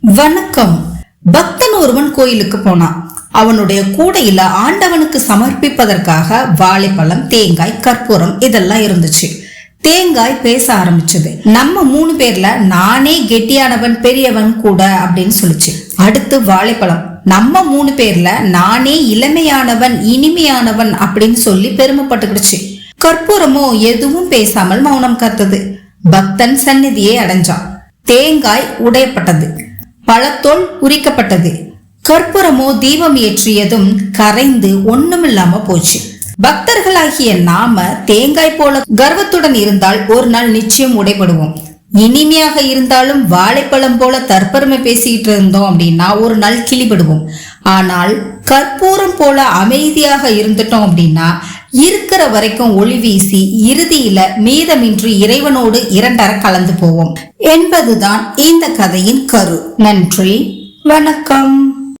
வணக்கம். பக்தன் ஒருவன் கோயிலுக்கு போனான் அவனுடைய கூடையில ஆண்டவனுக்கு சமர்ப்பிப்பதற்காக வாழைப்பழம் தேங்காய் கற்பூரம் இதெல்லாம் இருந்துச்சு. தேங்காய் பேச ஆரம்பிச்சது. நம்ம மூணு பேர்ல நானே கெட்டியானவன் பெரியவன் கூட அப்படின்னு சொல்லிச்சு. அடுத்து வாழைப்பழம். நம்ம மூணு பேர்ல நானே இளமையானவன் இனிமையானவன் அப்படின்னு சொல்லி பெருமைப்பட்டுக்கிடுச்சு. கற்பூரமோ எதுவும் பேசாமல் மௌனம் கத்தது. பக்தன் சந்நிதியை அடைஞ்சான். தேங்காய் உடையப்பட்டது. பழத்தோல் உரிக்கப்பட்டது. கற்பூரமோ தீபம் ஏற்றியதும் கரைந்து ஒண்ணுமில்லாம போச்சு. பக்தர்களாகிய நாம தேங்காய் போல கர்வத்துடன் இருந்தால் ஒரு நாள் நிச்சயம் உடைபடுவோம். இனிமையாக இருந்தாலும் வாழைப்பழம் போல தற்பெருமை பேசிக்கிட்டு இருந்தோம் அப்படின்னா ஒரு நாள் கிளிபடுவோம். ஆனால் கற்பூரம் போல அமைதியாக இருந்துட்டோம் அப்படின்னா இருக்கிற வரைக்கும் ஒளி வீசி இறுதியில மீதமின்றி இறைவனோடு இரண்டர கலந்து போவோம். என்பதுதான் இந்த கதையின் கரு. நன்றி. வணக்கம்.